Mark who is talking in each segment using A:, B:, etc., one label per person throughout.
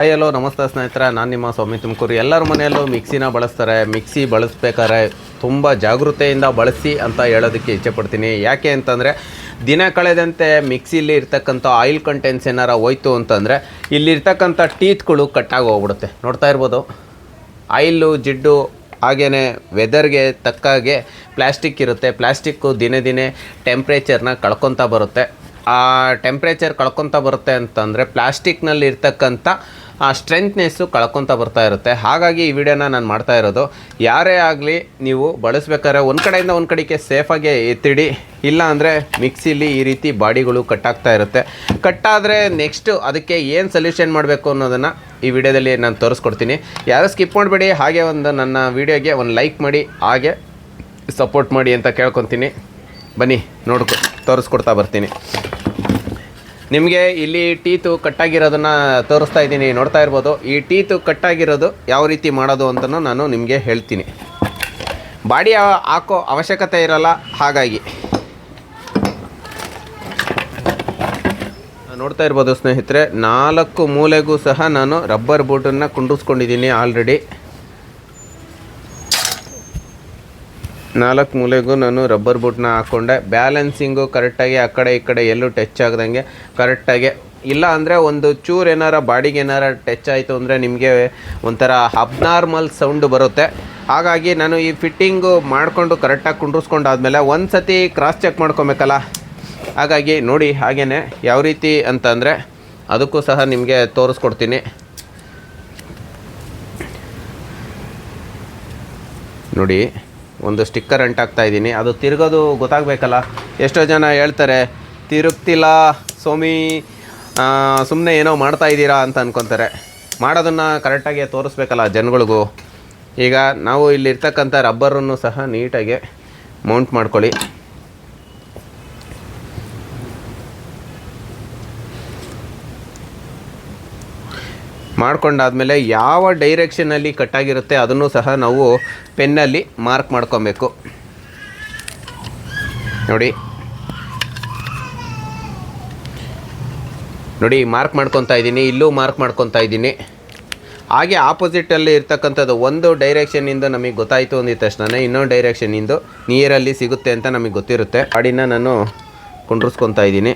A: Hi hello ನಮಸ್ತೆ ಸ್ನೇಹಿತರೆ. ನಾನು ನಿಮ್ಮ ಸ್ವಾಮಿ ತುಮಕೂರು. ಎಲ್ಲರ ಮನೆಯಲ್ಲೂ ಮಿಕ್ಸಿನ ಬಳಸ್ತಾರೆ. ಮಿಕ್ಸಿ ಬಳಸ್ಬೇಕಾದ್ರೆ ತುಂಬ ಜಾಗೃತೆಯಿಂದ ಬಳಸಿ ಅಂತ ಹೇಳೋದಕ್ಕೆ ಇಚ್ಛೆಪಡ್ತೀನಿ ಯಾಕೆ ಅಂತಂದರೆ, ದಿನ ಕಳೆದಂತೆ ಮಿಕ್ಸಿಲಿ ಇರ್ತಕ್ಕಂಥ ಆಯಿಲ್ ಕಂಟೆಂಟ್ಸ್ ಏನಾರ ಹೋಯ್ತು ಅಂತಂದರೆ, ಇಲ್ಲಿರ್ತಕ್ಕಂಥ ಟೀತ್ಗಳು ಕಟ್ಟಾಗಿ ಹೋಗ್ಬಿಡುತ್ತೆ. ನೋಡ್ತಾ ಇರ್ಬೋದು? ಆಯಿಲ್ಲು ಜಿಡ್ಡು ಹಾಗೆಯೇ ವೆದರ್ಗೆ ತಕ್ಕಾಗೆ ಪ್ಲ್ಯಾಸ್ಟಿಕ್ ಇರುತ್ತೆ. ಪ್ಲ್ಯಾಸ್ಟಿಕ್ಕು ದಿನೇ ದಿನೇ ಟೆಂಪ್ರೇಚರ್ನ ಕಳ್ಕೊತಾ ಬರುತ್ತೆ. ಆ ಟೆಂಪ್ರೇಚರ್ ಕಳ್ಕೊತಾ ಬರುತ್ತೆ ಅಂತಂದರೆ ಪ್ಲ್ಯಾಸ್ಟಿಕ್ನಲ್ಲಿ ಇರ್ತಕ್ಕಂಥ ಆ ಸ್ಟ್ರೆಂತ್ನೆಸ್ಸು ಕಳ್ಕೊತಾ ಬರ್ತಾ ಇರುತ್ತೆ. ಹಾಗಾಗಿ ಈ ವಿಡಿಯೋನ ನಾನು ಮಾಡ್ತಾ ಇರೋದು, ಯಾರೇ ಆಗಲಿ ನೀವು ಬಳಸ್ಬೇಕಾದ್ರೆ ಒಂದು ಕಡೆಯಿಂದ ಒಂದು ಕಡೆಗೆ ಸೇಫಾಗಿ ಎತ್ತಿಡಿ. ಇಲ್ಲ ಅಂದರೆ ಮಿಕ್ಸಿಲಿ ಈ ರೀತಿ ಬಾಡಿಗಳು ಕಟ್ಟಾಗ್ತಾ ಇರುತ್ತೆ. ಕಟ್ಟಾದರೆ ನೆಕ್ಸ್ಟು ಅದಕ್ಕೆ ಏನು ಸೊಲ್ಯೂಷನ್ ಮಾಡಬೇಕು ಅನ್ನೋದನ್ನು ಈ ವಿಡಿಯೋದಲ್ಲಿ ನಾನು ತೋರಿಸ್ಕೊಡ್ತೀನಿ. ಯಾರು ಸ್ಕಿಪ್ ಮಾಡಬೇಡಿ, ಹಾಗೆ ಒಂದು ನನ್ನ ವಿಡಿಯೋಗೆ ಒಂದು ಲೈಕ್ ಮಾಡಿ, ಹಾಗೆ ಸಪೋರ್ಟ್ ಮಾಡಿ ಅಂತ ಕೇಳ್ಕೊತೀನಿ. ಬನ್ನಿ, ನೋಡ್ಕೊ, ತೋರಿಸ್ಕೊಡ್ತಾ ಬರ್ತೀನಿ. ನಿಮಗೆ ಇಲ್ಲಿ ಟೀತು ಕಟ್ಟಾಗಿರೋದನ್ನ ತೋರಿಸ್ತಾ ಇದ್ದೀನಿ, ನೋಡ್ತಾ ಇರ್ಬೋದು. ಈ ಟೀತು ಕಟ್ಟಾಗಿರೋದು ಯಾವ ರೀತಿ ಮಾಡೋದು ಅಂತಲೂ ನಾನು ನಿಮಗೆ ಹೇಳ್ತೀನಿ. ಬಾಡಿ ಹಾಕೋ ಅವಶ್ಯಕತೆ ಇರಲ್ಲ, ಹಾಗಾಗಿ. ನೋಡ್ತಾ ಇರ್ಬೋದು ಸ್ನೇಹಿತರೆ, ನಾಲ್ಕು ಮೂಲೆಗೂ ಸಹ ನಾನು ರಬ್ಬರ್ ಬೂಟನ್ನು ಕುಂಡಿಸ್ಕೊಂಡಿದ್ದೀನಿ ಆಲ್ರೆಡಿ. ನಾಲ್ಕು ಮೂಲೆಗೂ ನಾನು ರಬ್ಬರ್ ಬೂಟ್ನ ಹಾಕ್ಕೊಂಡೆ ಬ್ಯಾಲೆನ್ಸಿಂಗು ಕರೆಕ್ಟಾಗಿ ಆ ಕಡೆ ಈ ಕಡೆ ಎಲ್ಲೂ ಟಚ್ ಆಗ್ದಂಗೆ ಕರೆಕ್ಟಾಗಿ ಇಲ್ಲ ಅಂದರೆ ಒಂದು ಚೂರು ಏನಾರ ಬಾಡಿಗೆ ಏನಾರ ಟಚ್ ಆಯಿತು ಅಂದರೆ ನಿಮಗೆ ಒಂಥರ ಅಬ್ನಾರ್ಮಲ್ ಸೌಂಡು ಬರುತ್ತೆ. ಹಾಗಾಗಿ ನಾನು ಈ ಫಿಟ್ಟಿಂಗು ಮಾಡಿಕೊಂಡು ಕರೆಕ್ಟಾಗಿ ಕುಂಡ್ರಿಸ್ಕೊಂಡಾದ್ಮೇಲೆ ಒಂದು ಸತಿ ಕ್ರಾಸ್ ಚೆಕ್ ಮಾಡ್ಕೊಬೇಕಲ್ಲ? ಹಾಗಾಗಿ ನೋಡಿ ಹಾಗೇ ಯಾವ ರೀತಿ ಅಂತಂದರೆ ಅದಕ್ಕೂ ಸಹ ನಿಮಗೆ ತೋರಿಸ್ಕೊಡ್ತೀನಿ. ನೋಡಿ. ಒಂದು ಸ್ಟಿಕ್ಕರ್ ಅಂಟಾಕ್ತಾ ಇದ್ದೀನಿ. ಅದು ತಿರುಗೋದು ಗೊತ್ತಾಗಬೇಕಲ್ಲ? ಎಷ್ಟೋ ಜನ ಹೇಳ್ತಾರೆ ತಿರುಗ್ತಿಲ್ಲ ಸ್ವಾಮಿ ಸುಮ್ಮನೆ ಏನೋ ಮಾಡ್ತಾ ಇದ್ದೀರಾ ಅಂತ ಅಂದ್ಕೊತಾರೆ ಮಾಡೋದನ್ನು ಕರೆಕ್ಟಾಗಿ ತೋರಿಸ್ಬೇಕಲ್ಲ ಜನಗಳಿಗೂ. ಈಗ ನಾವು ಇಲ್ಲಿರ್ತಕ್ಕಂಥ ರಬ್ಬರನ್ನು ಸಹ ನೀಟಾಗಿ ಮೌಂಟ್ ಮಾಡ್ಕೊಳ್ಳಿ. ಮಾಡ್ಕೊಂಡಾದ್ಮೇಲೆ ಯಾವ ಡೈರೆಕ್ಷನಲ್ಲಿ ಕಟ್ಟಾಗಿರುತ್ತೆ ಅದನ್ನು ಸಹ ನಾವು ಪೆನ್ನಲ್ಲಿ ಮಾರ್ಕ್ ಮಾಡ್ಕೊಬೇಕು. ನೋಡಿ. ನೋಡಿ, ಮಾರ್ಕ್ ಮಾಡ್ಕೊತಾ ಇದ್ದೀನಿ, ಇಲ್ಲೂ ಮಾರ್ಕ್ ಮಾಡ್ಕೊತಾ ಇದ್ದೀನಿ. ಹಾಗೆ ಆಪೋಸಿಟಲ್ಲಿ ಇರ್ತಕ್ಕಂಥದ್ದು ಒಂದು ಡೈರೆಕ್ಷನಿಂದ ನಮಗೆ ಗೊತ್ತಾಯಿತು ಅಂದಿದ ತಕ್ಷಣ ಇನ್ನೊಂದು ಡೈರೆಕ್ಷನಿಂದ ನೀರಲ್ಲಿ ಸಿಗುತ್ತೆ ಅಂತ ನಮಗೆ ಗೊತ್ತಿರುತ್ತೆ. ಗಾಡಿನ ನಾನು ಕುಂಡ್ರಿಸ್ಕೊತಾ ಇದ್ದೀನಿ.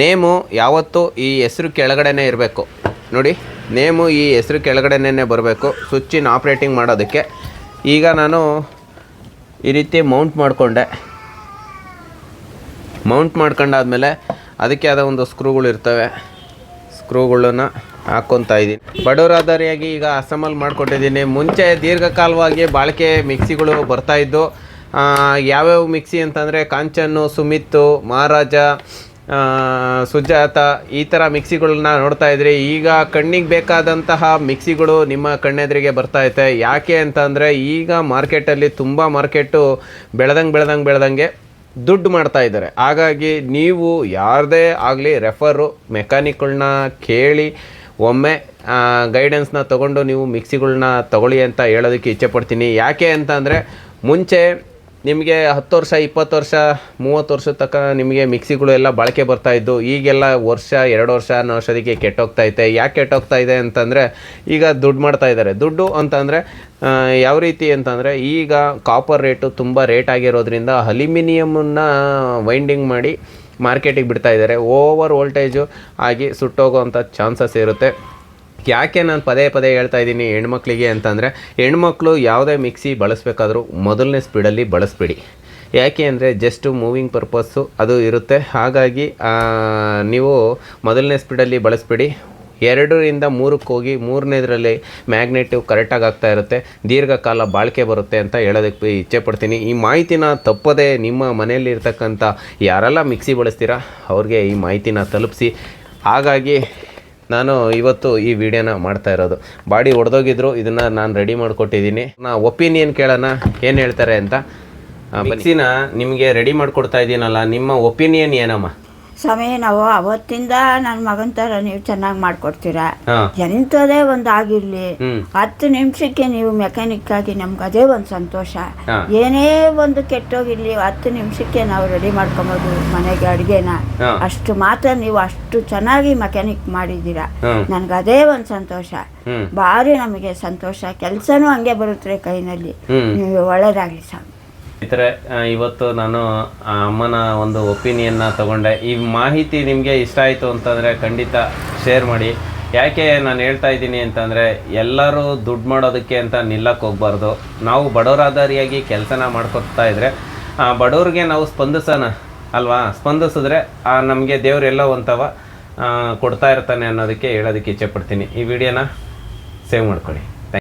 A: ನೇಮು ಯಾವತ್ತೂ ಈ ಹೆಸರು ಕೆಳಗಡೆನೇ ಇರಬೇಕು. ನೋಡಿ, ನೇಮು ಈ ಹೆಸರು ಕೆಳಗಡೆನೇ ಬರಬೇಕು. ಸ್ವಿಚ್ಚಿನ ಆಪ್ರೇಟಿಂಗ್ ಮಾಡೋದಕ್ಕೆ. ಈಗ ನಾನು ಈ ರೀತಿ ಮೌಂಟ್ ಮಾಡಿಕೊಂಡೆ. ಮೌಂಟ್ ಮಾಡ್ಕೊಂಡಾದ್ಮೇಲೆ ಅದಕ್ಕೆ ಆದ ಒಂದು ಸ್ಕ್ರೂಗಳು ಇರ್ತವೆ. ಸ್ಕ್ರೂಗಳನ್ನ ಹಾಕ್ಕೊತಾ ಇದ್ದೀನಿ. ಬಡವರಾದರಿಯಾಗಿ ಈಗ ಅಸಮಲ್ ಮಾಡಿಕೊಟ್ಟಿದ್ದೀನಿ. ಮುಂಚೆ ದೀರ್ಘಕಾಲವಾಗಿ ಬಾಳಿಕೆ ಮಿಕ್ಸಿಗಳು ಬರ್ತಾಯಿದ್ದು ಯಾವ್ಯಾವ ಮಿಕ್ಸಿ ಅಂತಂದರೆ ಕಾಂಚನ್ನು, ಸುಮಿತ್ತು, ಮಹಾರಾಜ ಸುಜಾತ, ಈ ಥರ ಮಿಕ್ಸಿಗಳನ್ನ ನೋಡ್ತಾ ಇದ್ರಿ. ಈಗ ಕಣ್ಣಿಗೆ ಬೇಕಾದಂತಹ ಮಿಕ್ಸಿಗಳು ನಿಮ್ಮ ಕಣ್ಣೆದರಿಗೆ ಬರ್ತಾ ಇದೆ ಯಾಕೆ ಅಂತಂದರೆ ಈಗ ಮಾರ್ಕೆಟಲ್ಲಿ ತುಂಬ ಮಾರ್ಕೆಟು ಬೆಳೆದಂಗೆ ಬೆಳೆದಂಗೆ ಬೆಳೆದಂಗೆ ದುಡ್ಡು ಮಾಡ್ತಾ ಇದ್ದಾರೆ. ಹಾಗಾಗಿ ನೀವು ಯಾರದೇ ಆಗಲಿ ರೆಫರು ಮೆಕ್ಯಾನಿಕ್ಗಳನ್ನ ಕೇಳಿ, ಒಮ್ಮೆ ಗೈಡೆನ್ಸ್ನ ತೊಗೊಂಡು ನೀವು ಮಿಕ್ಸಿಗಳನ್ನ ತಗೊಳ್ಳಿ ಅಂತ ಹೇಳೋದಕ್ಕೆ ಇಚ್ಛೆಪಡ್ತೀನಿ ಯಾಕೆ ಅಂತಂದರೆ ಮುಂಚೆ ನಿಮಗೆ ಹತ್ತು ವರ್ಷ, ಇಪ್ಪತ್ತು ವರ್ಷ, ಮೂವತ್ತು ವರ್ಷದ ತನಕ ನಿಮಗೆ ಮಿಕ್ಸಿಗಳು ಎಲ್ಲ ಬಳಕೆ ಬರ್ತಾ ಇದ್ದು, ಈಗೆಲ್ಲ ವರ್ಷ, ಎರಡು ವರ್ಷ ಅನ್ನೋ ವರ್ಷದಿಗೆ ಕೆಟ್ಟೋಗ್ತಾ ಐತೆ. ಯಾಕೆ ಕೆಟ್ಟೋಗ್ತಾ ಇದೆ ಅಂತಂದರೆ, ಈಗ ದುಡ್ಡು ಮಾಡ್ತಾ ಇದ್ದಾರೆ. ದುಡ್ಡು ಅಂತಂದರೆ ಯಾವ ರೀತಿ ಅಂತಂದರೆ, ಈಗ ಕಾಪರ್ ರೇಟು ತುಂಬ ರೇಟ್ ಆಗಿರೋದ್ರಿಂದ ಅಲ್ಯೂಮಿನಿಯಮನ್ನು ವೈಂಡಿಂಗ್ ಮಾಡಿ ಮಾರ್ಕೆಟಿಗೆ ಬಿಡ್ತಾ ಇದ್ದಾರೆ. ಓವರ್ ವೋಲ್ಟೇಜು ಆಗಿ ಸುಟ್ಟೋಗೋವಂಥ ಚಾನ್ಸಸ್ ಇರುತ್ತೆ. ಯಾಕೆ ನಾನು ಪದೇ ಪದೇ ಹೇಳ್ತಾ ಇದ್ದೀನಿ ಹೆಣ್ಮಕ್ಳಿಗೆ ಅಂತಂದರೆ, ಹೆಣ್ಮಕ್ಳು ಯಾವುದೇ ಮಿಕ್ಸಿ ಬಳಸಬೇಕಾದ್ರೂ ಮೊದಲನೇ ಸ್ಪೀಡಲ್ಲಿ ಬಳಸಬೇಡಿ. ಯಾಕೆ ಅಂದರೆ ಜಸ್ಟು ಮೂವಿಂಗ್ ಪರ್ಪಸ್ಸು ಅದು ಇರುತ್ತೆ. ಹಾಗಾಗಿ ನೀವು ಮೊದಲನೇ ಸ್ಪೀಡಲ್ಲಿ ಬಳಸಬೇಡಿ. ಎರಡರಿಂದ ಮೂರಕ್ಕೆ ಹೋಗಿ ಮೂರನೇದರಲ್ಲಿ ಮ್ಯಾಗ್ನೆಟಿವ್ ಕರೆಕ್ಟಾಗಿ ಆಗ್ತಾ ಇರುತ್ತೆ. ದೀರ್ಘಕಾಲ ಬಾಳಿಕೆ ಬರುತ್ತೆ ಅಂತ ಹೇಳೋದಕ್ಕೆ ಇಚ್ಛೆ ಪಡ್ತೀನಿ. ಈ ಮಾಹಿತಿನ ತಪ್ಪದೇ ನಿಮ್ಮ ಮನೆಯಲ್ಲಿ ಇರ್ತಕ್ಕಂಥ ಯಾರೆಲ್ಲ ಮಿಕ್ಸಿ ಬಳಸ್ತೀರಾ, ಅವ್ರಿಗೆ ಈ ಮಾಹಿತಿನ ತಲುಪಿಸಿ. ಹಾಗಾಗಿ ನಾನು ಇವತ್ತು ಈ ವಿಡಿಯೋನ ಮಾಡ್ತಾ ಇರೋದು. ಬಾಡಿ ಒಡೆದೋಗಿದ್ರು, ಇದನ್ನು ನಾನು ರೆಡಿ ಮಾಡಿಕೊಟ್ಟಿದ್ದೀನಿ. ನಾ ಒಪಿನಿಯನ್ ಕೇಳೋಣ, ಏನು ಹೇಳ್ತಾರೆ ಅಂತ? ಮಿಕ್ಸಿನ ನಿಮಗೆ ರೆಡಿ ಮಾಡಿಕೊಡ್ತಾ ಇದ್ದೀನಲ್ಲ ನಿಮ್ಮ ಒಪಿನಿಯನ್ ಏನಮ್ಮ?
B: ಸ್ವಾಮಿ ನಾವು ಅವತ್ತಿಂದ ನನ್ನ ಮಗನ ತರ ನೀವು ಚೆನ್ನಾಗಿ ಮಾಡಿಕೊಡ್ತೀರಾ?
A: ಎಂತದೇ
B: ಎಂಥದೇ ಒಂದು ಆಗಿರಲಿ. ಹತ್ತು ನಿಮಿಷಕ್ಕೆ ನೀವು ಮೆಕ್ಯಾನಿಕ್ ಆಗಿ ನಮ್ಗೆ ಅದೇ ಒಂದು ಸಂತೋಷ. ಏನೇ ಒಂದು ಕೆಟ್ಟೋಗಿರ್ಲಿ ಹತ್ತು ನಿಮಿಷಕ್ಕೆ ನಾವು ರೆಡಿ ಮಾಡ್ಕೊಬೋದು ಮನೆಗೆ ಅಡುಗೆನ. ಅಷ್ಟು ಮಾತ್ರ ನೀವು ಅಷ್ಟು ಚೆನ್ನಾಗಿ ಮೆಕ್ಯಾನಿಕ್ ಮಾಡಿದ್ದೀರಾ.
A: ಹ್ಮ್.
B: ನನಗೆ ಅದೇ ಒಂದು ಸಂತೋಷ.
A: ಬಾರಿ
B: ಭಾರಿ ನಮಗೆ ಸಂತೋಷ. ಕೆಲಸನೂ ಹಂಗೆ ಬರುತ್ತೆ ಕೈನಲ್ಲಿ. ನೀವು ಒಳ್ಳೇದಾಗಲಿ ಸ್ವಾಮಿ.
A: ಆ, ಇವತ್ತು ನಾನು ಅಮ್ಮನ ಒಂದು ಒಪಿನಿಯನ್ನ ತಗೊಂಡೆ. ಈ ಮಾಹಿತಿ ನಿಮಗೆ ಇಷ್ಟ ಆಯಿತು ಅಂತಂದರೆ ಖಂಡಿತ ಶೇರ್ ಮಾಡಿ. ಯಾಕೆ ನಾನು ಹೇಳ್ತಾ ಇದ್ದೀನಿ ಅಂತಂದರೆ ಎಲ್ಲರೂ ದುಡ್ಡು ಮಾಡೋದಕ್ಕೆ ಅಂತ ನಿಲ್ಲಕ್ಕೆ ಹೋಗ್ಬಾರ್ದು. ನಾವು ಬಡವರಾದಾರಿಯಾಗಿ ಕೆಲಸನ ಮಾಡ್ಕೊತಾ ಇದ್ದರೆ ಬಡವ್ರಿಗೆ ನಾವು ಸ್ಪಂದಿಸೋಣ ಅಲ್ವಾ? ಸ್ಪಂದಿಸಿದ್ರೆ ನಮಗೆ ದೇವರೆಲ್ಲ ಒಂಥವ ಕೊಡ್ತಾ ಇರ್ತಾನೆ ಅನ್ನೋದಕ್ಕೆ ಹೇಳೋದಕ್ಕೆ ಇಚ್ಛೆ ಪಡ್ತೀನಿ. ಈ ವಿಡಿಯೋನ ಸೇವ್ ಮಾಡ್ಕೊಳ್ಳಿ.